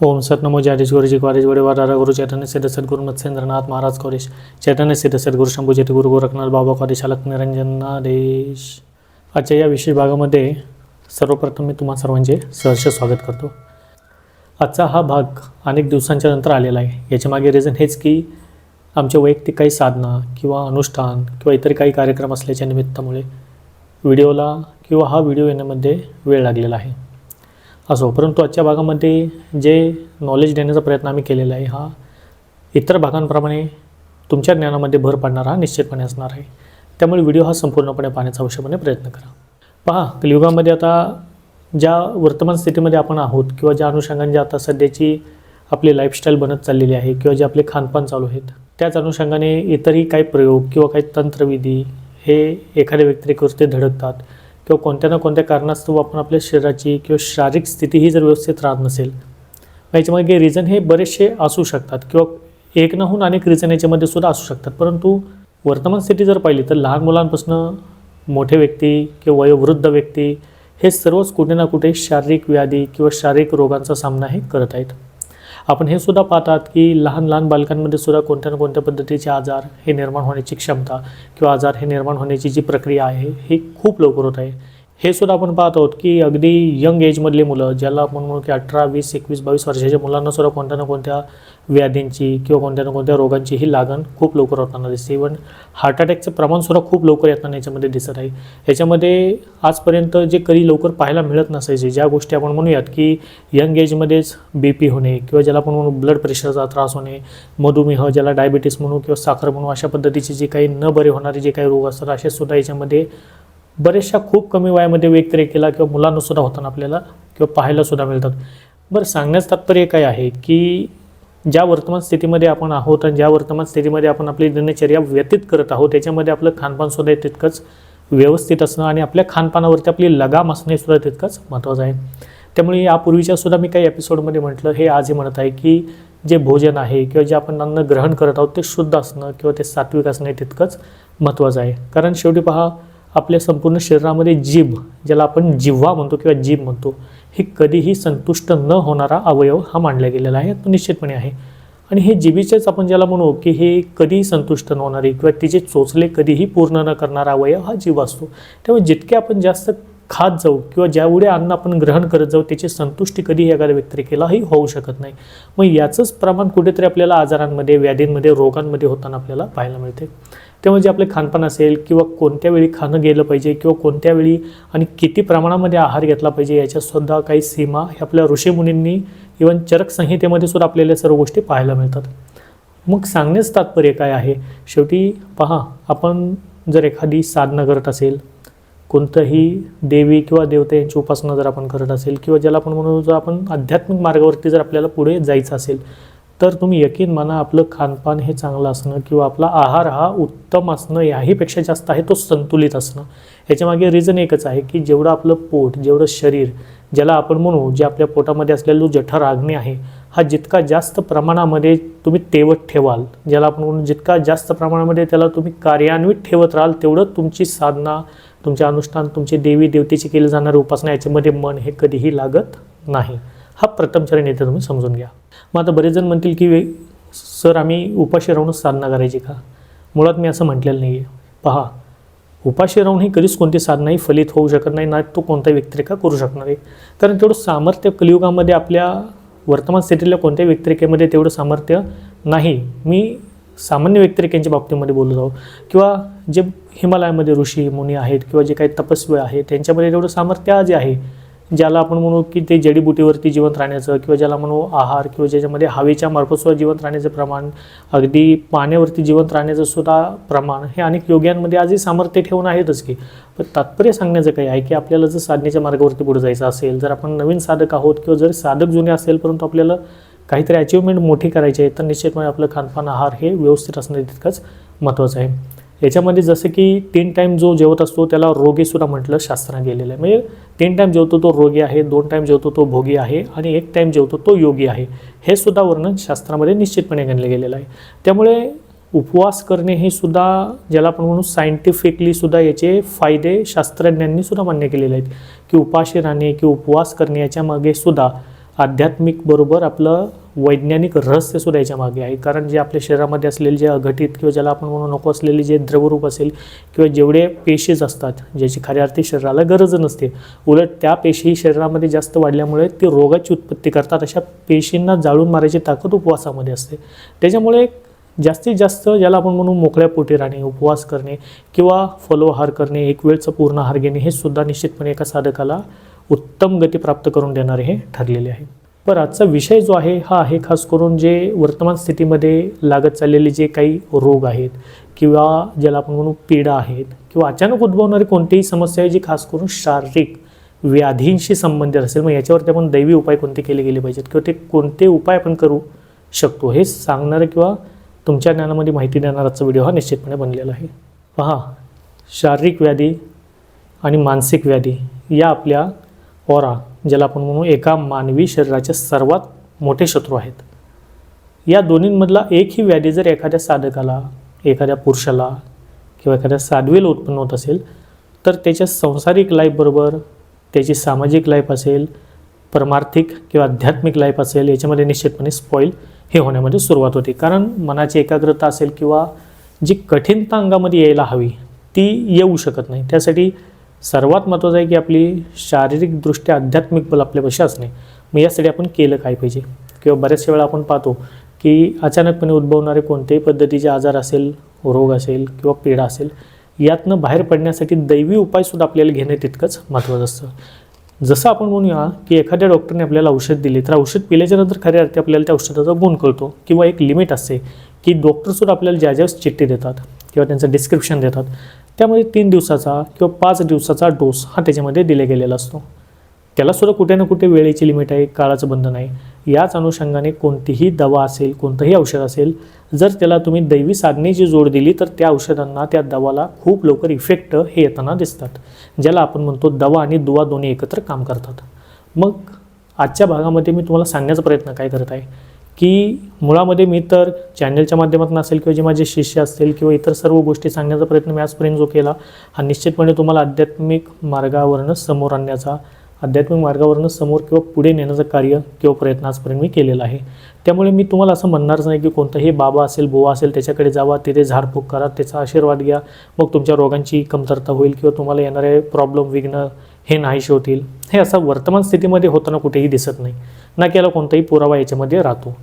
ओम सत नमो जाडेश गुरुजी college वडेवाडा Guru Chaitanya Siddha Sadguru Matsyendranath Maharaj college Chaitanya Siddha Sadguru Shambhu जती गुरु गोरखनाथ बाबा कॉलेज शालक निरंजनादेश आजच्या या विशेष भागामध्ये सर्वप्रथम मी तुम्हा सर्वांचे सहर्ष स्वागत करतो. आजचा हा भाग अनेक दिवसांच्या नंतर आलेला आहे. याच्यामागे रिझन हेच की आमच्या वैयक्तिक काही साधना किंवा अनुष्ठान किंवा इतर काही कार्यक्रम असल्याच्या निमित्तामुळे व्हिडिओला किंवा हा व्हिडिओ येण्यामध्ये वेळ लागलेला आहे. असो परंतु आजच्या भागामध्ये जे नॉलेज देण्याचा प्रयत्न आम्ही केलेला आहे हा इतर भागांप्रमाणे तुमच्या ज्ञानामध्ये भर पाडणारा हा निश्चितपणे असणार आहे. त्यामुळे व्हिडिओ हा संपूर्णपणे पाहण्याचा अवश्यपणे प्रयत्न करा. पहा कलियुगामध्ये आता ज्या वर्तमान स्थितीमध्ये आपण आहोत किंवा ज्या अनुषंगाने आता सध्याची आपली लाईफस्टाईल बनत चाललेली आहे किंवा जे आपले खानपान चालू आहेत त्याच अनुषंगाने इतरही काही प्रयोग किंवा काही तंत्रविधी हे एखाद्या व्यक्तीवरती धडकतात. किंवा कोणत्या ना कोणत्या कारणास्तव आपण आपल्या शरीराची किंवा शारीरिक स्थिती ही जर व्यवस्थित राहत नसेल मग याच्यामागे रिझन हे बरेचसे असू शकतात किंवा एक नहून अनेक रिझन याच्यामध्ये सुद्धा असू शकतात. परंतु वर्तमान स्थिती जर पाहिली तर लहान मुलांपासून मोठे व्यक्ती किंवा वयोवृद्ध व्यक्ती हे सर्वच कुठे ना कुठे शारीरिक व्याधी किंवा शारीरिक रोगांचा सामना हे करत आहेत. आपण हे सुद्धा पाहतात की लहान लहान बालकांमध्ये सुद्धा कोणत्या ना कोणत्या पद्धतीचे आजार हे निर्माण होण्याची क्षमता किंवा आजार हे निर्माण होण्याची जी प्रक्रिया आहे ही खूप लवकर होत आहे. हे सुद्धा आपण पाहत आहोत की अगदी यंग एजमधली मुलं ज्याला आपण म्हणू की अठरा वीस एकवीस बावीस वर्षाच्या मुलांना सुद्धा कोणत्या ना कोणत्या व्याधींची किंवा कोणत्या ना कोणत्या रोगांची ही लागण खूप लवकर होताना दिसते. इवन हार्ट अटॅकचं प्रमाणसुद्धा खूप लवकर येताना याच्यामध्ये दिसत आहे. याच्यामध्ये आजपर्यंत जे कधी लवकर पाहायला मिळत नसायचे ज्या गोष्टी आपण म्हणूयात की यंग एजमध्येच बी पी होणे किंवा ज्याला आपण म्हणू ब्लड प्रेशरचा त्रास होणे मधुमेह ज्याला डायबिटीस म्हणू किंवा साखर म्हणू अशा पद्धतीचे जे काही न बरे होणारे जे काही रोग असतात असे सुद्धा याच्यामध्ये बऱ्याचशा खूप कमी वयामध्ये व्यक्तिरेखेला किंवा मुलांनासुद्धा होताना आपल्याला किंवा पाहायलासुद्धा मिळतात. बरं सांगण्याचं तात्पर्य काय आहे की ज्या वर्तमान स्थितीमध्ये आपण आहोत आणि ज्या वर्तमान स्थितीमध्ये आपण आपली दिनचर्या व्यतीत करत आहोत त्याच्यामध्ये आपलं खानपानसुद्धा तितकंच व्यवस्थित असणं आणि आपल्या खानपानावरती आपली लगाम असणं हे सुद्धा तितकंच महत्त्वाचं आहे. त्यामुळे यापूर्वीच्या सुद्धा मी काही एपिसोडमध्ये म्हटलं हे आजही म्हणत आहे की जे भोजन आहे किंवा जे आपण अन्न ग्रहण करत आहोत ते शुद्ध असणं किंवा ते सात्विक असणं हे तितकंच महत्त्वाचं आहे. कारण शेवटी पहा आपल्या संपूर्ण शरीरामध्ये जीभ ज्याला आपण जिव्हा म्हणतो किंवा जीभ म्हणतो हे कधीही संतुष्ट न होणारा अवयव हा मानला गेलेला आहे तो निश्चितपणे आहे. आणि हे जिबीचेच आपण ज्याला म्हणू की हे कधीही संतुष्ट न होणारी किंवा तिचे चोचले कधीही पूर्ण न करणारा अवयव हा जीव असतो. त्यामुळे जितके आपण जास्त खात जाऊ किंवा ज्यावेळी अन्न आपण ग्रहण करत जाऊ त्याची संतुष्टी कधीही एखाद्या व्यक्तिरेखेलाही होऊ शकत नाही. मग याचंच प्रमाण कुठेतरी आपल्याला आजारांमध्ये व्याधींमध्ये रोगांमध्ये होताना आपल्याला पाहायला मिळते. त्यामुळे जे आपले खानपान असेल किंवा कोणत्या वेळी खाणं गेलं पाहिजे किंवा कोणत्या वेळी आणि किती प्रमाणामध्ये आहार घेतला पाहिजे याच्यासुद्धा काही सीमा हे आपल्या ऋषीमुनींनी इवन चरक संहितेमध्ये सुद्धा आपल्याला सर्व गोष्टी पाहायला मिळतात. मग सांगण्याचं तात्पर्य काय आहे? शेवटी पहा आपण जर एखादी साधना करत असेल कोणतंही देवी किंवा देवता यांची उपासना जर आपण करत असेल किंवा ज्याला आपण म्हणू जर आपण आध्यात्मिक मार्गावरती जर आपल्याला पुढे जायचं असेल तर तुम्ही यकीन माना आपलं खानपान हे चांगलं असणं किंवा आपला आहार हा उत्तम असणं याहीपेक्षा जास्त आहे तो संतुलित असणं. याच्यामागे रिझन एकच आहे की जेवढं आपलं पोट जेवढं शरीर ज्याला आपण म्हणू जे आपल्या पोटामध्ये असलेला जो जठराग्ने आहे हा जितका जास्त प्रमाणामध्ये तुम्ही तेवत ठेवाल ज्याला आपण म्हणू जितका जास्त प्रमाणामध्ये त्याला तुम्ही कार्यान्वित ठेवत राहाल तेवढं तुमची साधना तुमचे अनुष्ठान तुमचे देवी देवतेची केली जाणारी उपासना याच्यामध्ये मन हे कधीही लागत नाही. हा प्रथम चरण येथे तुम्ही समजून घ्या. मग आता बरेच जण म्हणतील की वे सर आम्ही उपाशी राहूनच साधना करायची का? मुळात मी असं म्हटलेलं नाही आहे पहा उपाशी राहून ही कधीच कोणती साधनाही फलित होऊ शकत नाही ना तो कोणताही व्यक्तिरेखा करू शकणार आहे. कारण तेवढं सामर्थ्य कलियुगामध्ये आपल्या वर्तमान स्थितीतल्या कोणत्याही व्यक्तिरेखेमध्ये तेवढं सामर्थ्य नाही. मी सामान्य व्यक्तिरेखेंच्या बाबतीमध्ये बोलत आहो किंवा जे हिमालयामध्ये ऋषी मुनी आहेत किंवा जे काही तपस्वी आहेत त्यांच्यामध्ये तेवढं सामर्थ्य जे आहे. ज्याला आपण म्हणू की ते जडीबुटीवरती जिवंत राहण्याचं किंवा ज्याला म्हणू आहार किंवा ज्याच्यामध्ये हवेच्या मार्फत सुद्धा जिवंत राहण्याचं प्रमाण अगदी पाण्यावरती जिवंत राहण्याचं सुद्धा प्रमाण हे अनेक योग्यांमध्ये आजही सामर्थ्य ठेवून आहेतच की. पण तात्पर्य सांगण्याचं काही आहे की आपल्याला जर साधनेच्या मार्गावरती पुढे जायचं असेल जर आपण नवीन साधक आहोत किंवा जर साधक जुने असेल परंतु आपल्याला काहीतरी अचिव्हमेंट मोठी करायची आहे तर निश्चितपणे आपलं खानपान आहार हे व्यवस्थित असणं तितकंच महत्त्वाचं आहे. याच्यामध्ये जसं की तीन टाईम जो जेवत असतो त्याला रोगीसुद्धा म्हटलं शास्त्रानं गेलेलं आहे. म्हणजे तीन टाईम जेवतो तो रोगी आहे दोन टाईम जेवतो तो भोगी आहे आणि एक टाईम जेवतो तो योगी आहे. हे सुद्धा वर्णन शास्त्रामध्ये निश्चितपणे गणलं गेलेलं आहे. त्यामुळे उपवास करणे हे सुद्धा ज्याला आपण म्हणू सायंटिफिकली सुद्धा याचे फायदे शास्त्रज्ञांनी सुद्धा मान्य केलेले आहेत. की उपाशी राहणे की उपवास करणे याच्यामागे सुद्धा आध्यात्मिक बरोबर आपलं वैज्ञानिक रहस्य सुद्धा याच्या मागे आहे. कारण जे आपल्या शरीरामध्ये असलेले जे अघटित किंवा ज्याला आपण म्हणू नको असलेले जे द्रवरूप असेल किंवा जेवढे पेशीज असतात ज्याची खऱ्या अर्थी शरीराला गरज नसते उलट त्या पेशी शरीरामध्ये जास्त वाढल्यामुळे ते रोगाची उत्पत्ती करतात. अशा पेशींना जाळून मारायची ताकद उपवासामध्ये असते. त्याच्यामुळे जास्तीत जास्त ज्याला आपण म्हणू मोकळ्या पोटी राहणे उपवास करणे किंवा फलोहार करणे एक वेळचं पूर्ण आहार घेणे हे सुद्धा निश्चितपणे एका साधकाला उत्तम गती प्राप्त करून देणारे हे ठरलेले आहे. पर आजचा विषय जो आहे हा आहे खास करून जे वर्तमान स्थितीमध्ये लागत चाललेले जे काही रोग आहेत किंवा ज्याला आपण म्हणू पीडा आहेत किंवा अचानक उद्भवणारी कोणतीही समस्या आहे जी खास करून शारीरिक व्याधींशी संबंधित असेल मग याच्यावरती आपण दैवी उपाय कोणते केले गेले पाहिजेत किंवा ते कोणते उपाय आपण करू शकतो हे सांगणारं किंवा तुमच्या ज्ञानामध्ये माहिती देणाराचा व्हिडिओ हा निश्चितपणे बनलेला आहे. पहा शारीरिक व्याधी आणि मानसिक व्याधी या आपल्या ओरा ज्याला आपण म्हणू एका मानवी शरीराचे सर्वात मोठे शत्रू आहेत. या दोन्हींमधला एकही व्याधी जर एखाद्या साधकाला एखाद्या पुरुषाला किंवा एखाद्या साध्वीला उत्पन्न होत असेल तर त्याच्या संसारिक लाईफबरोबर त्याची सामाजिक लाईफ असेल परमार्थिक किंवा आध्यात्मिक लाईफ असेल याच्यामध्ये निश्चितपणे स्पॉईल हे होण्यामध्ये सुरुवात होते. कारण मनाची एकाग्रता असेल किंवा जी कठीणता अंगामध्ये यायला हवी ती येऊ शकत नाही. त्यासाठी सर्वात महत्त्वाचं आहे की आपली शारीरिकदृष्ट्या आध्यात्मिक बल आपल्यापाशी असणे. मग यासाठी आपण केलं काय पाहिजे? किंवा बऱ्याचशा वेळा आपण पाहतो की अचानकपणे उद्भवणारे कोणत्याही पद्धतीचे आजार असेल रोग असेल किंवा पीडा असेल यातनं बाहेर पडण्यासाठी दैवी उपायसुद्धा आपल्याला घेणे तितकंच महत्त्वाचं असतं. जसं आपण म्हणूया की एखाद्या डॉक्टरने आपल्याला औषध दिले तर औषध पिल्याच्यानंतर खऱ्या अर्थी आपल्याला त्या औषधाचा गुण कळतो किंवा एक लिमिट असते की डॉक्टरसुद्धा आपल्याला ज्या ज्या चिठ्ठी देतात किंवा त्यांचं डिस्क्रिप्शन देतात त्यामध्ये तीन दिवसाचा किंवा पाच दिवसाचा डोस हा त्याच्यामध्ये दिला गेलेला असतो. त्यालासुद्धा कुठे ना कुठे वेळेची लिमिट आहे काळाचं बंधन आहे. याच अनुषंगाने कोणतीही दवा असेल कोणतंही औषध असेल जर त्याला तुम्ही दैवी साधनेची जोड दिली तर त्या औषधांना त्या दवाला खूप लवकर इफेक्ट हे येताना दिसतात. ज्याला आपण म्हणतो दवा आणि दुवा दोन्ही एकत्र काम करतात. मग आजच्या भागामध्ये मी तुम्हाला सांगण्याचा प्रयत्न काय करत आहे की मुळामध्ये मी तर चॅनलच्या माध्यमातून असेल किंवा जे माझे शिष्य असतील किंवा इतर सर्व गोष्टी सांगण्याचा प्रयत्न मी आजपर्यंत जो केला हा निश्चितपणे तुम्हाला आध्यात्मिक मार्गावरनं समोर आणण्याचा आध्यात्मिक मार्गावरनं समोर किंवा पुढे नेण्याचं कार्य किंवा प्रयत्न आजपर्यंत मी केलेला आहे. त्यामुळे मी तुम्हाला असं म्हणणारच नाही की कोणताही बाबा असेल बोवा असेल त्याच्याकडे जावा तिथे झाडफूक करा त्याचा आशीर्वाद घ्या मग तुमच्या रोगांची कमतरता होईल किंवा तुम्हाला येणारे प्रॉब्लेम विघ्न हे नाहीशी होतील. हे असं वर्तमान स्थितीमध्ये होताना कुठेही दिसत नाही. ना की याला कोणताही पुरावा याच्यामध्ये राहतो.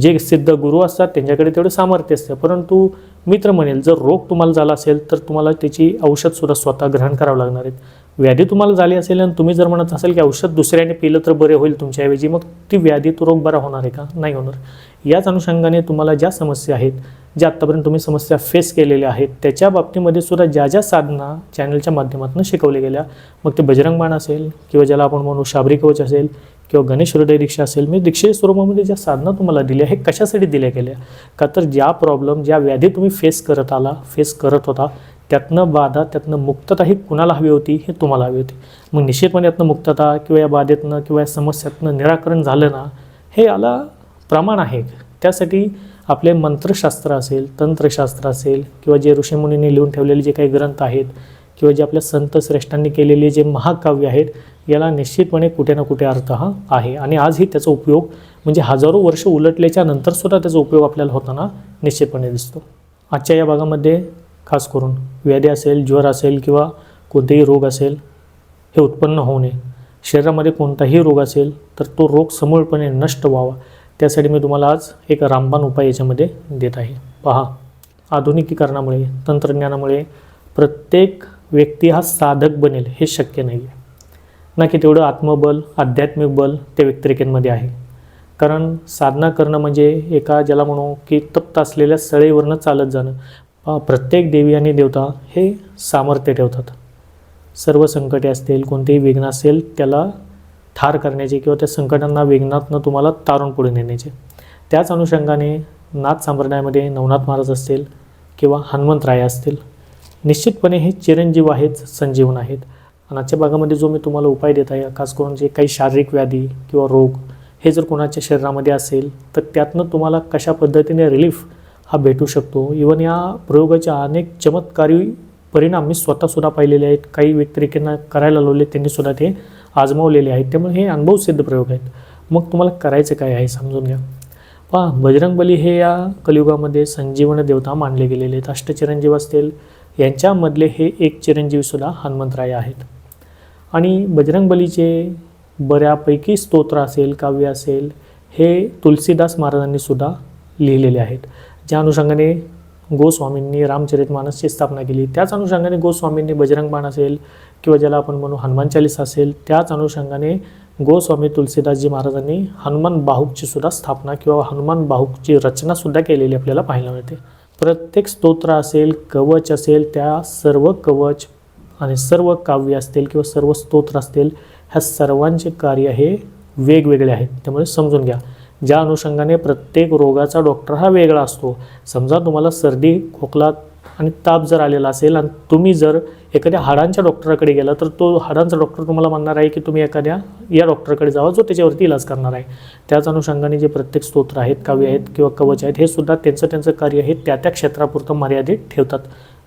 जे सिद्ध गुरु असतात त्यांच्याकडे तेवढं सामर्थ्य असतं. परंतु मित्र म्हणेल जर रोग तुम्हाला झाला असेल तर तुम्हाला त्याची औषधसुद्धा स्वतः ग्रहण करावं लागणार आहेत. व्याधी तुम्हाला झाली असेल आणि तुम्ही जर म्हणत असाल की औषध दुसऱ्याने पिलं तर बरे होईल तुमच्याऐवजी मग ती व्याधी तो रोग बरा होणार आहे का? नाही होणार. याच अनुषंगाने तुम्हाला ज्या समस्या आहेत ज्या आत्तापर्यंत तुम्ही समस्या फेस केलेल्या आहेत त्याच्या बाबतीमध्ये सुद्धा ज्या ज्या साधना चॅनलच्या माध्यमातून शिकवल्या गेल्या मग ते बजरंग बाण असेल किंवा ज्याला आपण म्हणू शाबरी कवच असेल किंवा गणेश हृदय दीक्षा असेल मी दीक्षे स्वरूपामध्ये ज्या साधना तुम्हाला दिल्या हे कशासाठी दिल्या गेल्या? का तर ज्या प्रॉब्लेम ज्या व्याधी तुम्ही फेस करत आला फेस करत होता त्यातनं बाधा त्यातनं मुक्तता ही कुणाला हवी होती हे तुम्हाला हवी होती. मग निश्चितपणे यातनं मुक्तता किंवा या बाधेतनं किंवा या समस्यातनं निराकरण झालं ना हे याला प्रमाण आहे. त्यासाठी आपले मंत्रशास्त्र असेल तंत्रशास्त्र असेल किंवा जे ऋषीमुनींनी लिहून ठेवलेले जे काही ग्रंथ आहेत किंवा जे आपल्या संत श्रेष्ठांनी केलेले जे महाकाव्य आहेत याला निश्चितपणे कुठे ना कुठे अर्थ हा आहे. आणि आजही त्याचा उपयोग म्हणजे हजारो वर्ष उलटल्याच्या नंतरसुद्धा त्याचा उपयोग आपल्याला होताना निश्चितपणे दिसतो. आजच्या या भागामध्ये खास करून व्याधी असेल ज्वर असेल किंवा कोणतेही रोग असेल हे उत्पन्न होऊ नये. शरीरामध्ये कोणताही रोग असेल तर तो रोग समूळपणे नष्ट व्हावा. त्यासाठी मी तुम्हाला आज एक रामबाण उपाय याच्यामध्ये देत आहे. पहा आधुनिकीकरणामुळे तंत्रज्ञानामुळे प्रत्येक व्यक्ती हा साधक बनेल हे शक्य नाही आहे ना की तेवढं आत्मबल आध्यात्मिक बल त्या व्यक्तिरेखेंमध्ये आहे. कारण साधना करणं म्हणजे एका ज्याला म्हणू की तप्त असलेल्या सळेवरनं चालत जाणं. प्रत्येक देवी आणि देवता हे सामर्थ्य ठेवतात. सर्व संकटे असतील कोणतेही विघ्न असेल त्याला ठार करण्याचे किंवा त्या संकटांना विघ्नातनं तुम्हाला तारून पुढे नेण्याचे. त्याच अनुषंगाने नाथ संप्रदायामध्ये नवनाथ महाराज असतील किंवा हनुमंतराय असतील निश्चितपणे हे चिरंजीव आहेत संजीवन आहेत. आणि आजच्या भागामध्ये जो मी तुम्हाला उपाय देत आहे खास करून जे काही शारीरिक व्याधी किंवा रोग हे जर कोणाच्या शरीरामध्ये असेल तर त्यातनं तुम्हाला कशा पद्धतीने रिलीफ हा भेटू शकतो. इवन या प्रयोगाच्या अनेक चमत्कारी परिणाम मी स्वतःसुद्धा पाहिलेले आहेत. काही व्यक्तिरेखेंना करायला लावले त्यांनीसुद्धा ते आजमावलेले आहेत. त्यामुळे हे अनुभवसिद्ध प्रयोग आहेत. मग तुम्हाला करायचं काय आहे समजून घ्या. पहा बजरंगबली हे या कलियुगामध्ये संजीवन देवता मानले गेलेले आहेत. अष्टचिरंजीव असतील यांच्यामधले हे एक चिरंजीवीसुद्धा हनुमंतराय आहेत. आणि बजरंगबलीचे बऱ्यापैकी स्तोत्र असेल काव्य असेल हे तुलसीदास महाराजांनी सुद्धा लिहिलेले आहेत. ज्या अनुषंगाने गोस्वामींनी रामचरितमानसची स्थापना केली त्याच अनुषंगाने गोस्वामींनी बजरंग बाण असेल किंवा ज्याला आपण म्हणू हनुमान चालीसा असेल त्याच अनुषंगाने गोस्वामी तुलसीदासजी महाराजांनी हनुमान बाहुकची सुद्धा स्थापना किंवा हनुमान बाहुकची रचना सुद्धा केलेली आपल्याला पाहायला मिळते. प्रत्येक स्तोत्र असेल कवच असेल त्या सर्व कवच आणि सर्व काव्य असतील किंवा सर्व स्तोत्र असतील ह्या सर्वांचे कार्य हे वेगवेगळे आहेत. त्यामुळे समजून घ्या. ज्या अनुषंगाने प्रत्येक रोगाचा डॉक्टर हा वेगळा असतो. समजा तुम्हाला सर्दी खोकला आणि ताप जर आलेला असेल आणि तुम्ही जर एखाद्या हाडांच्या डॉक्टराकडे गेला तर तो हाडांचा डॉक्टर तुम्हाला म्हणणार आहे की तुम्ही एखाद्या या डॉक्टरकडे जावा जो त्याच्यावरती इलाज करणार आहे. त्याच अनुषंगाने जे प्रत्येक स्तोत्र आहेत काव्य आहेत किंवा कवच आहेत हे सुद्धा त्यांचं त्यांचं कार्य हे त्या त्या क्षेत्रापुरतं मर्यादित ठेवतात.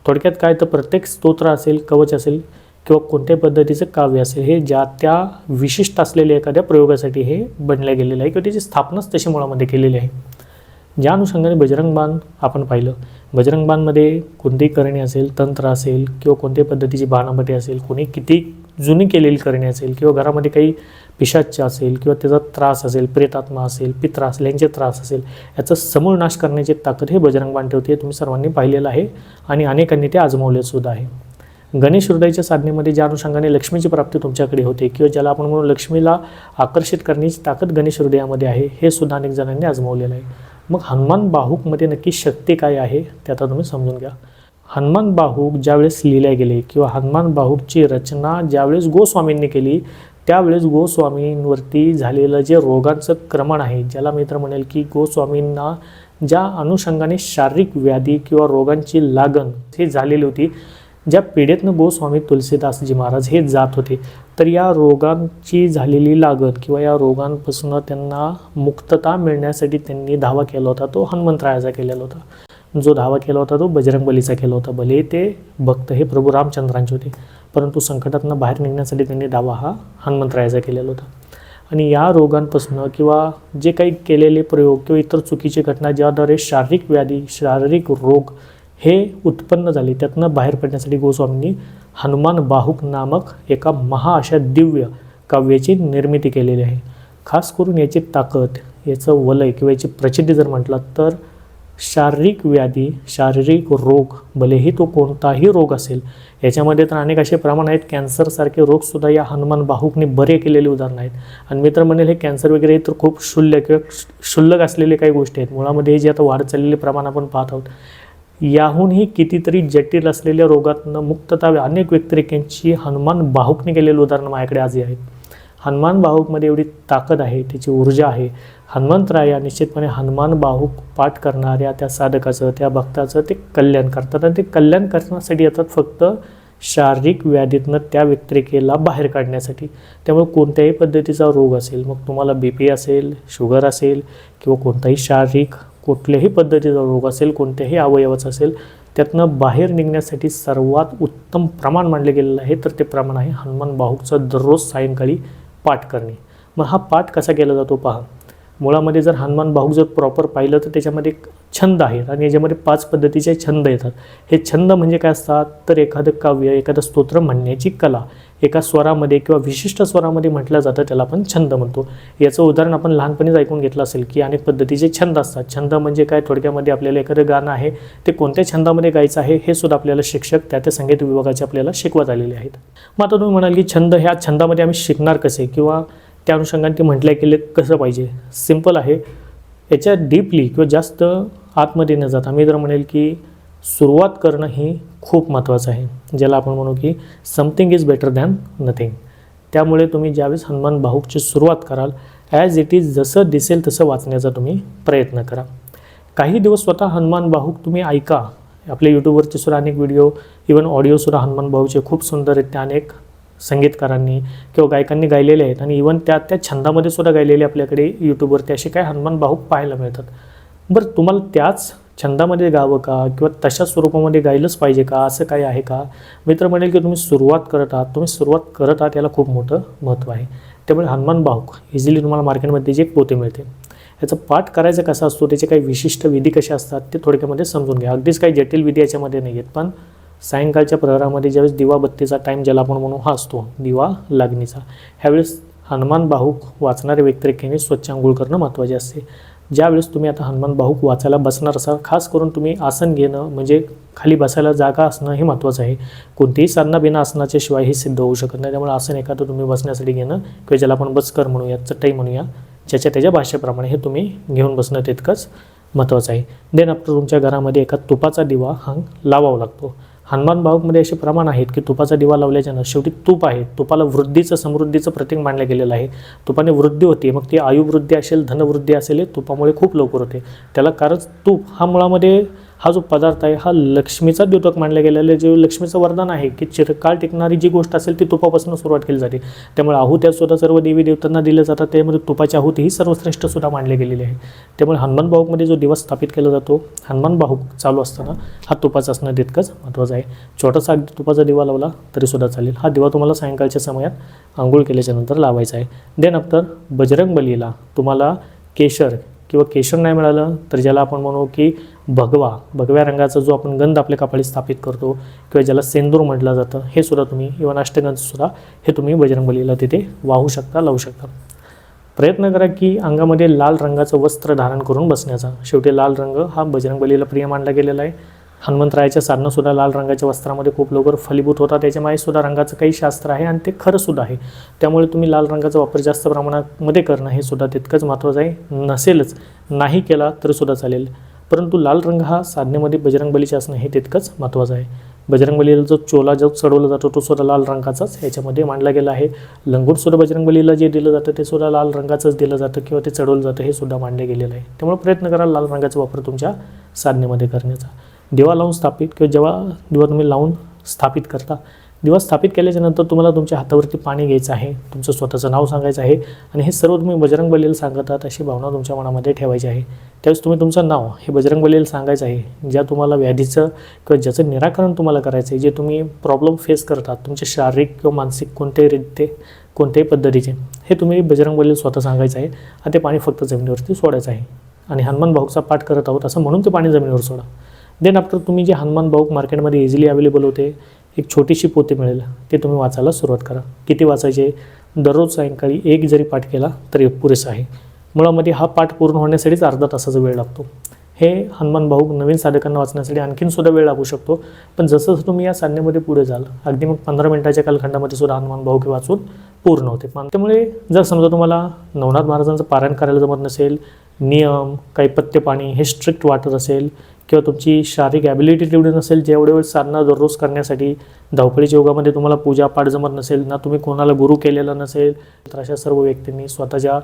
थोडक्यात काय तर प्रत्येक स्तोत्र असेल कवच असेल किंवा कोणत्या पद्धतीचं काव्य असेल हे ज्या त्या विशिष्ट असलेल्या एखाद्या प्रयोगासाठी हे बनलं गेलेलं आहे किंवा त्याची स्थापनाच तशी मुळामध्ये केलेली आहे. ज्या अनुषंगाने बजरंग बाण आपण पाहिलं बजरंग बाणमध्ये कोणतीही करणी असेल तंत्र असेल किंवा कोणत्याही पद्धतीची बाणामध्ये असेल कोणी किती जुनी केलेली करणी असेल किंवा घरामध्ये काही पिशाच्य असेल किंवा त्याचा त्रास असेल प्रेतात्मा असेल पित्र असेल यांचे त्रास असेल याचा समूळ नाश करण्याची ताकद हे बजरंग बाण ठेवते हे तुम्ही सर्वांनी पाहिलेलं आहे आणि अनेकांनी ते आजमावले सुद्धा आहे. गणेश हृदयाच्या साधनेमध्ये ज्या अनुषंगाने लक्ष्मीची प्राप्ती तुमच्याकडे होते किंवा ज्याला आपण म्हणून लक्ष्मीला आकर्षित करण्याची ताकद गणेश हृदयामध्ये आहे हे सुद्धा अनेक जणांनी आजमावलेलं आहे. मग हनुमान बाहूकमध्ये नक्की शक्ती काय आहे ते आता तुम्ही समजून घ्या. हनुमान बाहूक ज्यावेळेस लिहिले गेले किंवा हनुमान बाहूकची रचना ज्यावेळेस गोस्वामींनी केली त्यावेळेस गोस्वामींवरती झालेलं जे रोगांचं क्रमण आहे ज्याला मित्र म्हणेल की गोस्वामींना ज्या अनुषंगाने शारीरिक व्याधी किंवा रोगांची लागण हे झालेली होती ज्या पिढेतनं गोस्वामी तुलसीदासजी महाराज हे जात होते तर या रोगांची झालेली लागत किंवा या रोगांपासून त्यांना मुक्तता मिळण्यासाठी त्यांनी धावा केला होता तो हनुमंतरायाचा केलेला होता. जो धावा केला होता तो बजरंगबलीचा केला होता. भले ते भक्त हे प्रभू रामचंद्रांचे होते परंतु संकटातनं बाहेर निघण्यासाठी त्यांनी धावा हा हनुमंतरायाचा केलेला होता. आणि या रोगांपासून किंवा जे काही केलेले प्रयोग किंवा इतर चुकीची घटना ज्याद्वारे शारीरिक व्याधी शारीरिक रोग हे उत्पन्न झाले. त्यातनं बाहेर पडण्यासाठी गोस्वामींनी हनुमान बाहुक नामक एका महा अशा दिव्य काव्याची निर्मिती केलेली आहे. खास करून याची ताकद याचं वलय किंवा याची प्रचिती जर म्हटलं तर शारीरिक व्याधी शारीरिक रोग भलेही तो कोणताही रोग असेल याच्यामध्ये तर अनेक असे प्रमाण आहेत. कॅन्सरसारखे रोगसुद्धा या हनुमान बाहुकने बरे केलेले उदाहरणं आहेत. आणि मी तर म्हणेल हे कॅन्सर वगैरे हे तर खूप शुल्य किंवा क्षुल्लक असलेले काही गोष्टी आहेत. मुळामध्ये हे जे आता वाढत चाललेले प्रमाण आपण पाहत आहोत याहूनही कितीतरी जटिल असलेल्या रोगातनं मुक्तता अनेक व्यक्तिरेखांची हनुमान बाहुकने केलेली उदाहरणं माझ्याकडे आजही आहेत. हनुमान बाहुकमध्ये एवढी ताकद आहे त्याची ऊर्जा आहे. हनुमंतराया निश्चितपणे हनुमान बाहुक पाठ करणाऱ्या त्या साधकाचं त्या भक्ताचं ते कल्याण करतात आणि ते कल्याण करण्यासाठी येतात फक्त शारीरिक व्याधीतनं त्या व्यक्तिरेखेला बाहेर काढण्यासाठी. त्यामुळे कोणत्याही पद्धतीचा रोग असेल मग तुम्हाला बी पी असेल शुगर असेल किंवा कोणताही शारीरिक कुठल्याही पद्धतीचा रोग असेल कोणत्याही अवयवाचा असेल त्यातनं बाहेर निघण्यासाठी सर्वात उत्तम प्रमाण मानले गेलेलं आहे तर ते प्रमाण आहे हनुमान बाहूकचं दररोज सायंकाळी पाठ करणे. मग हा पाठ कसा केला जातो पहा. मुळामध्ये जर हनुमान बाहूक जर प्रॉपर पाहिलं तर त्याच्यामध्ये एक छंद आहेत आणि याच्यामध्ये पाच पद्धतीचे छंद येतात. हे छंद म्हणजे काय असतात? तर एखादं काव्य एखादं स्तोत्र म्हणण्याची कला. एका स्वरामध्ये किंवा विशिष्ट स्वरामध्ये म्हटलं जातं त्याला आपण छंद म्हणतो. याचं उदाहरण आपण लहानपणीच ऐकून घेतलं असेल की अनेक पद्धतीचे छंद असतात. छंद म्हणजे काय? थोडक्यामध्ये आपल्याला एखादं गाणं आहे ते कोणत्या छंदामध्ये गायचं आहे हे सुद्धा आपल्याला शिक्षक त्या त्या संगीत विभागाचे आपल्याला शिकवत आलेले आहेत. मग आता तुम्ही म्हणाल की छंद ह्या छंदामध्ये आम्ही शिकणार कसे? किंवा त्या अनुषंगाने ते म्हटलं गेले कसं पाहिजे? सिंपल आहे. याच्या डीपली किंवा जास्त आतमध्ये न जाता मी जर म्हणेल की सुरुवात करणं ही खूप महत्त्वाचं आहे ज्याला आपण म्हणू की something is better than nothing त्यामुळे तुम्ही ज्यावेळेस हनुमान भाऊकची सुरुवात कराल ॲज इट इज जसं दिसेल तसं वाचण्याचा तुम्ही प्रयत्न करा. काही दिवस स्वतः हनुमान भाऊक तुम्ही ऐका. आपल्या यूट्यूबवरचे सुद्धा अनेक व्हिडिओ इवन ऑडिओसुद्धा हनुमान भाऊचे खूप सुंदर आहेत. त्या अनेक संगीतकारांनी किंवा गायकांनी गायलेले आहेत आणि इवन त्या त्या छंदामध्ये सुद्धा गायलेले आपल्याकडे यूट्यूबवरती असे काय हनुमान भाऊक पाहायला मिळतात. बरं तुम्हाला त्याच छंदामध्ये गावं का? किंवा तशा स्वरूपामध्ये गायलंच पाहिजे का? असं काही आहे का? मित्र म्हणेल की तुम्ही सुरुवात करत आहात. तुम्ही सुरुवात करत आहात याला खूप मोठं महत्त्व आहे. त्यामुळे हनुमान भाऊक इझिली तुम्हाला मार्केटमध्ये जे एक पोते मिळते. याचा पाठ करायचा कसा असतो? त्याचे काही विशिष्ट विधी कशा असतात? ते थोडक्यामध्ये समजून घ्या. अगदीच काही जटिल विधी याच्यामध्ये नाही आहेत पण सायंकाळच्या प्रहरामध्ये ज्यावेळेस दिवा बत्तीचा टाईम ज्याला आपण म्हणू हा असतो दिवा लागणीचा ह्यावेळेस हनुमान बाहूक वाचणाऱ्या व्यक्तिरेखेने स्वच्छ आंघोळ करणं महत्त्वाचे असते. ज्यावेळेस तुम्ही आता हनुमान बाहूक वाचायला बसणार असाल खास करून तुम्ही आसन घेणं म्हणजे खाली बसायला जागा असणं हे महत्त्वाचं आहे. कोणतीही साधना बिना आसनाच्या शिवाय हे सिद्ध होऊ शकत नाही. त्यामुळे आसन एखादं तुम्ही बसण्यासाठी घेणं किंवा ज्याला आपण बसकर म्हणूया चटई म्हणूया ज्याच्या त्याच्या भाषेप्रमाणे हे तुम्ही घेऊन बसणं तितकंच महत्त्वाचं आहे. देन आफ्टर तुमच्या घरामध्ये एका तुपाचा दिवा हा लावावा लागतो. हनुमान बाहूकमध्ये असे प्रमाण आहेत की तुपाचा दिवा लावल्याच्यानं शेवटी तूप आहे. तुपाला वृद्धीचं समृद्धीचं प्रतीक मानलं गेलेलं आहे. तुपाने वृद्धी होते मग ती आयुवृद्धी असेल धनवृद्धी असेल हे तुपामुळे खूप लवकर होते. त्याला कारण तूप हा मुळामध्ये हा जो पदार्थ आहे हा लक्ष्मीचा द्योतक मानला गेलेला आहे. जे लक्ष्मीचं वरदान आहे की चिरकाळ टिकणारी जी गोष्ट असेल ती तुपापासून सुरुवात केली जाते. त्यामुळे आहुत्या सुद्धा सर्व देवी देवतांना दिल्या जातात. त्यामध्ये तुपाची आहुती ही सर्वश्रेष्ठ सुद्धा मानली गेलेली आहे. त्यामुळे हनुमान भाऊकमध्ये जो दिवस स्थापित केला जातो हनुमान भाऊक चालू असताना हा तुपाचा असणं तितकंच महत्त्वाचं आहे. छोटासा अगदी तुपाचा दिवा लावला तरीसुद्धा चालेल. हा दिवा तुम्हाला सायंकाळच्या समयात आंघोळ केल्याच्यानंतर लावायचा आहे. देन आफ्टर बजरंग बलीला तुम्हाला केशर किंवा केशर नाही मिळालं तर ज्याला आपण म्हणू की भगवा भगव्या रंगाचा जो आपण गंध आपल्या कपाळी स्थापित करतो किंवा ज्याला सेंदूर म्हटलं जातं हे सुद्धा तुम्ही इवन अष्टगंधसुद्धा हे तुम्ही बजरंगबलीला तिथे वाहू शकता लावू शकता. प्रयत्न करा की अंगामध्ये लाल रंगाचं वस्त्र धारण करून बसण्याचा. शेवटी लाल रंग हा बजरंगबलीला प्रिय मानला गेलेला आहे. हनुमंतरायाच्या साधनंसुद्धा लाल रंगाच्या वस्त्रामध्ये खूप लवकर फलीभूत होतात. त्याच्यामुळे सुद्धा रंगाचं काही शास्त्र आहे आणि ते खरंसुद्धा आहे. त्यामुळे तुम्ही लाल रंगाचा वापर जास्त प्रमाणामध्ये करणं हे सुद्धा तितकंच महत्त्वाचं आहे. नसेलच नाही केला तरीसुद्धा चालेल. परंतु लाल रंग हा साधनेमध्ये बजरंगबलीचे असणं हे तितकंच महत्त्वाचं आहे. बजरंगबलीला जो चोला जो चढवला जातो तो सुद्धा लाल रंगाचाच याच्यामध्ये मांडला गेला आहे. लंगूटसुद्धा बजरंगबलीला जे दिलं जातं ते सुद्धा लाल रंगाचंच दिलं जातं किंवा ते चढवलं जातं हे सुद्धा मांडले गेलेलं आहे. त्यामुळे प्रयत्न करा लाल रंगाचा वापर तुमच्या साधनेमध्ये करण्याचा. दिवा लावून स्थापित किंवा जेव्हा दिवा तुम्ही लावून स्थापित करता दिवा स्थापित केल्याच्यानंतर तुम्हाला तुमच्या हातावरती पाणी घ्यायचं आहे तुमचं स्वतःचं नाव सांगायचं आहे आणि हे सर्व तुम्ही बजरंग बलीला आहात अशी भावना तुमच्या मनामध्ये ठेवायची आहे. त्यावेळेस तुम्ही तुमचं नाव हे बजरंग बलीला सांगायचं आहे ज्या तुम्हाला व्याधीचं किंवा ज्याचं निराकरण तुम्हाला करायचं आहे जे तुम्ही प्रॉब्लेम फेस करतात तुमचे शारीरिक किंवा मानसिक कोणत्याही रीते कोणत्याही पद्धतीचे हे तुम्ही बजरंग बलीला स्वतः सांगायचं आहे आणि ते पाणी फक्त जमिनीवरती सोडायचं आहे. आणि हनुमान भाऊचा पाठ करत आहोत असं म्हणून ते पाणी जमिनीवर सोडा. देन आफ्टर तुम्ही जे हनुमान भाऊक मार्केटमध्ये इझिली अवेलेबल होते एक छोटीशी पोती मिळेल ते तुम्ही वाचायला सुरुवात करा. किती वाचायचे? दररोज सायंकाळी एक जरी पाठ केला तरी पुरेसा आहे. मुळामध्ये हा पाठ पूर्ण होण्यासाठीच अर्धा तासाचा वेळ लागतो. हे हनुमान भाऊक नवीन साधकांना वाचण्यासाठी आणखीन सुद्धा वेळ लागू शकतो. पण जसं जसं तुम्ही या साधनेमध्ये पुढे जाल अगदी मग पंधरा मिनिटाच्या कालखंडामध्ये सुद्धा हनुमान भाऊक हे वाचून पूर्ण होते. पण त्यामुळे जर समजा तुम्हाला नवनाथ महाराजांचं पारायण करायला जमत नसेल नियम काही पत्ते पाणी हे स्ट्रिक्ट वाटत असेल किंवा तुमची शारीरिक ॲबिलिटी तेवढी नसेल जेवढे वेळ साधना दररोज करण्यासाठी धावपळीच्या योगामध्ये तुम्हाला पूजापाठ जमत नसेल ना तुम्ही कोणाला गुरु केलेला नसेल तर अशा सर्व व्यक्तींनी स्वतःच्या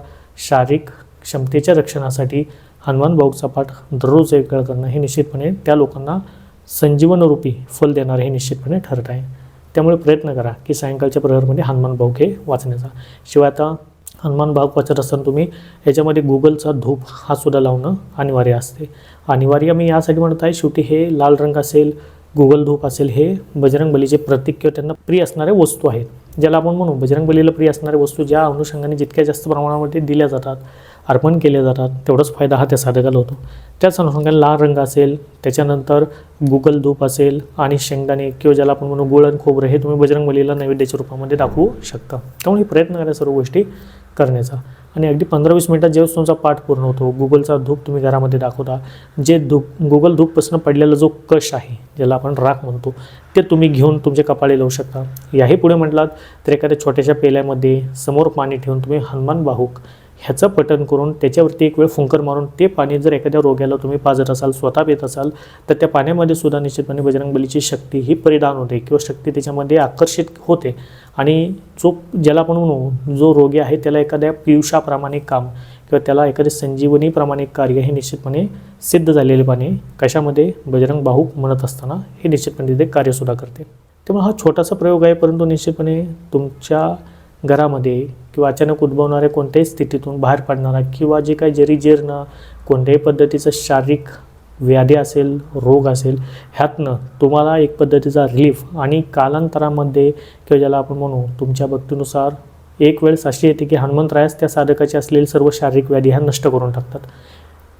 शारीरिक क्षमतेच्या रक्षणासाठी हनुमान भाऊचा पाठ दररोज एक वेळ करणं हे निश्चितपणे त्या लोकांना संजीवनरूपी फल देणार हे निश्चितपणे ठरत आहे. त्यामुळे प्रयत्न करा की सायंकाळच्या प्रहरमध्ये हनुमान भाऊक हे वाचण्याचा. शिवाय आता हनुमान भाव वाचत असताना तुम्ही याच्यामध्ये गुगलचा धूप हा सुद्धा लावणं अनिवार्य असते. अनिवार्य मी यासाठी म्हणत आहे शेवटी हे लाल रंग असेल गुगल धूप असेल हे बजरंग बलीचे प्रतीक किंवा त्यांना प्रिय असणाऱ्या वस्तू आहेत. ज्याला आपण म्हणू बजरंग बलीला प्रिय असणाऱ्या वस्तू ज्या अनुषंगाने जितक्या जास्त प्रमाणामध्ये दिल्या जातात अर्पण केल्या जातात तेवढाच फायदा हा त्या साधकाला होतो. त्याच अनुषंगाने लाल रंग असेल त्याच्यानंतर गुगल धूप असेल आणि शेंगदाणे किंवा ज्याला आपण म्हणू गुळण खोबरं हे तुम्ही बजरंग बलीला नैवेद्याच्या रूपामध्ये दाखवू शकता. त्यामुळे प्रयत्न करा सर्व गोष्टी करण्याचा. आणि अगदी पंधरा वीस मिनटात जेव्हा तुमचा पाठ पूर्ण होतो गुगलचा धूप तुम्ही घरामध्ये दाखवता जे धूप गुगल धूपपासून पडलेला जो कश आहे ज्याला आपण राख म्हणतो ते तुम्ही घेऊन तुमचे कपाळे लावू शकता. याही पुढे म्हटलात तर एखाद्या छोट्याशा पेल्यामध्ये समोर पाणी ठेवून तुम्ही हनुमान बाहूक ह्याचं पटन करून त्याच्यावरती एक वेळ फुंकर मारून ते पाणी जर एखाद्या रोग्याला तुम्ही पाजत असाल स्वतः पित असाल तर त्या पाण्यामध्ये सुद्धा निश्चितपणे बजरंगबलीची शक्ती ही परिधान होते किंवा शक्ती त्याच्यामध्ये आकर्षित होते. आणि जो ज्याला आपण म्हणू जो रोगी आहे त्याला एखाद्या पियुषाप्रमाणे काम किंवा त्याला एखादे संजीवनीप्रमाणे कार्य हे निश्चितपणे सिद्ध झालेले पाणी कशामध्ये? बजरंग बाहू म्हणत असताना हे निश्चितपणे तिथे कार्यसुद्धा करते. त्यामुळे हा छोटासा प्रयोग आहे परंतु निश्चितपणे तुमच्या घरामध्ये किंवा अचानक उद्भवणाऱ्या कोणत्याही स्थितीतून बाहेर पडणारा किंवा जे काही जरी जीर्ण कोणत्याही पद्धतीचं शारीरिक व्याधी असेल रोग असेल ह्यातनं तुम्हाला एक पद्धतीचा रिलीफ आणि कालांतरामध्ये किंवा ज्याला आपण म्हणू तुमच्या भक्तीनुसार एक वेळेस अशी येते की हनुमंतरायास त्या साधकाची असलेली सर्व शारीरिक व्याधी ह्या नष्ट करून टाकतात.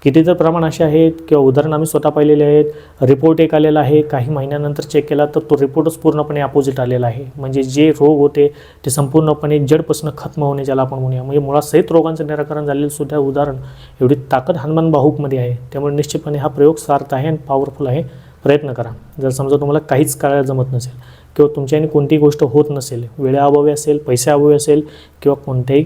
किती तर प्रमाण असे आहेत किंवा उदाहरण आम्ही स्वतः पाहिलेले आहेत. रिपोर्ट एक आलेला आहे. काही महिन्यानंतर चेक केला तर तो रिपोर्टच पूर्णपणे अपोजिट आलेला आहे. म्हणजे जे रोग होते ते संपूर्णपणे जडपासून खत्म होणे ज्याला आपण म्हणूया. म्हणजे मुळासहित रोगांचं निराकरण झालेलं सुद्धा उदाहरण एवढी ताकद हनुमान बाहुकमध्ये आहे. त्यामुळे निश्चितपणे हा प्रयोग सार्थ आहे आणि पॉवरफुल आहे. प्रयत्न करा. जर समजा तुम्हाला काहीच करायला जमत नसेल किंवा तुमच्याने कोणतीही गोष्ट होत नसेल वेळेअभावी असेल पैसे अभावी असेल किंवा कोणत्याही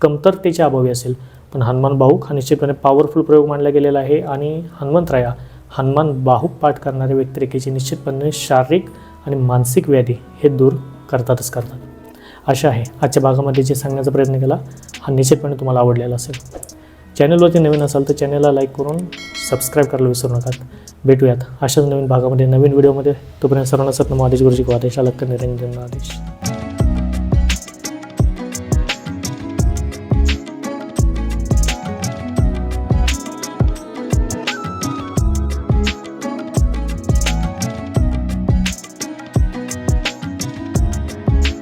कमतरतेच्या अभावी असेल पण हनुमान बाहूक हा निश्चितपणे पॉवरफुल प्रयोग मानला गेलेला आहे आणि हनुमंतराया हनुमान बाहूक पाठ करणाऱ्या व्यक्तिरेखेची निश्चितपणे शारीरिक आणि मानसिक व्याधी हे दूर करतातच करतात. अशा आहे. आजच्या भागामध्ये जे सांगण्याचा प्रयत्न केला हा निश्चितपणे तुम्हाला आवडलेला असेल. चॅनलवरती नवीन असाल तर चॅनलला लाईक करून सबस्क्राईब करायला विसरू नका. भेटूयात अशाच नवीन भागामध्ये नवीन व्हिडिओमध्ये. तोपर्यंत सर्वांना सत्नम आदेश गुरुजी को आदेश अलक्क निरंजन आदेश.